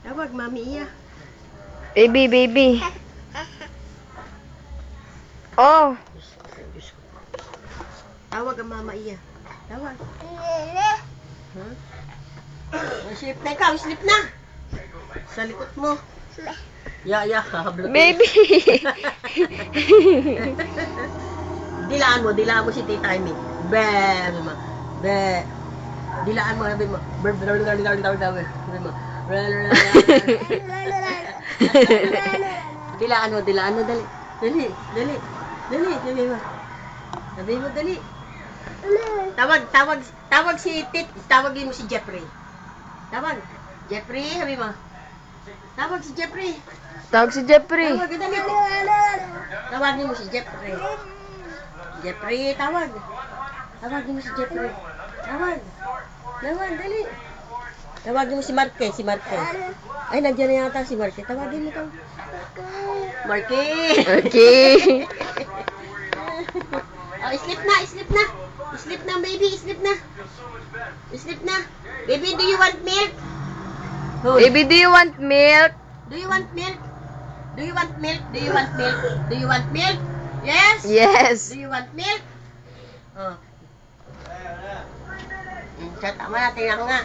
Tawag, Mami Iya. Baby, baby. Oh. Tawag ang Mama Iya. Tawag. Huh? Sleep na ikaw, sleep na. Sa likod mo. Ya, ya. Baby. dilaan mo, dilaan mo si Tita Amy. Be, mo. Be. Dilaan mo, sabi mo. Ber, ber, ber, ber, ber, sabi mo. Ber, ber, ber, ber. Dilaan mo, dilaan mo, dali. Dali, dali. Dali, sabi mo. Sabi mo, dali. Tawag, tawag, tawag si Tit, tawagin mo si Jeffrey. Tawag. Jeffrey, sabi mo. Tawag si Jeffrey. Tawag si Jeffrey. Tawag, dali. Tawagin mo si Jeffrey. Jeffrey, tawag. Tawagin mo si Jeffrey. Tawag. Tawag, dali. Tawagin mo si Marque, si Marque. Ay, nandiyan na yata si Marque. Tawagin mo to. Marque. Okay. oh, sleep na, sleep na. Sleep na, baby, sleep na. Sleep na. Baby, do you want milk? Hoy. Baby, do you want milk? Do you want milk? Do you want milk? Do you want milk? Do you want milk? Yes? Yes. Do you want milk? Oh. Siya, tama na, tingnan nga.